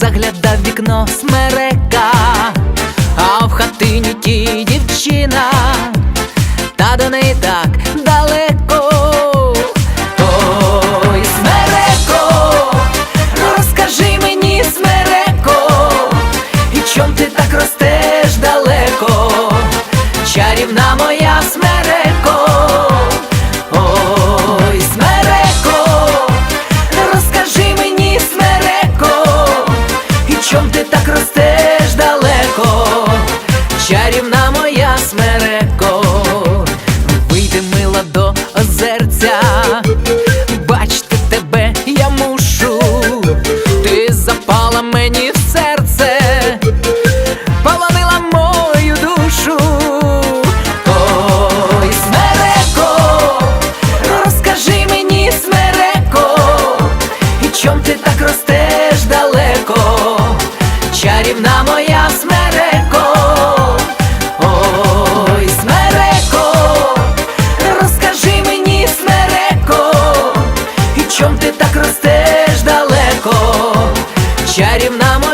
Загляда в вікно смерека, а в хатині ті дівчина, та до неї. ти так ростеш далеко, чарівна моя смереко, ой, смереко, розкажи мені, смереко, і чом ти так ростеш далеко, чарівна моя.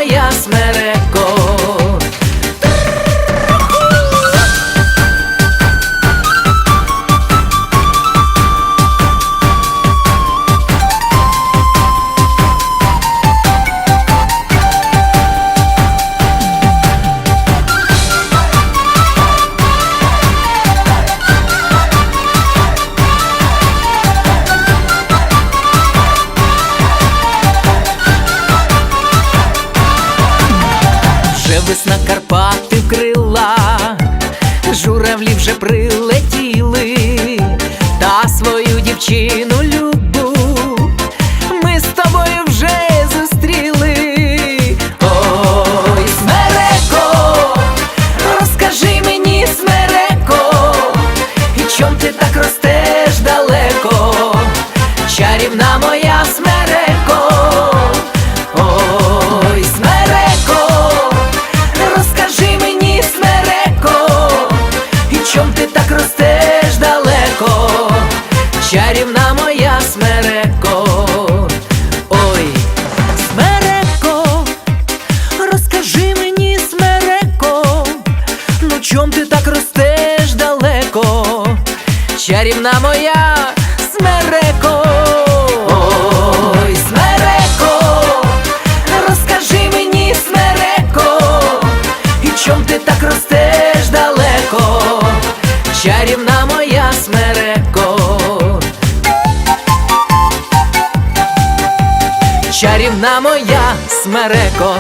весна Карпати вкрила, журавлі вже прила. Смереко, чарівна моя смереко. Ой, смереко, розкажи мені, смереко, ну чом ти так ростеш далеко? Чарівна моя Чарівна моя смереко,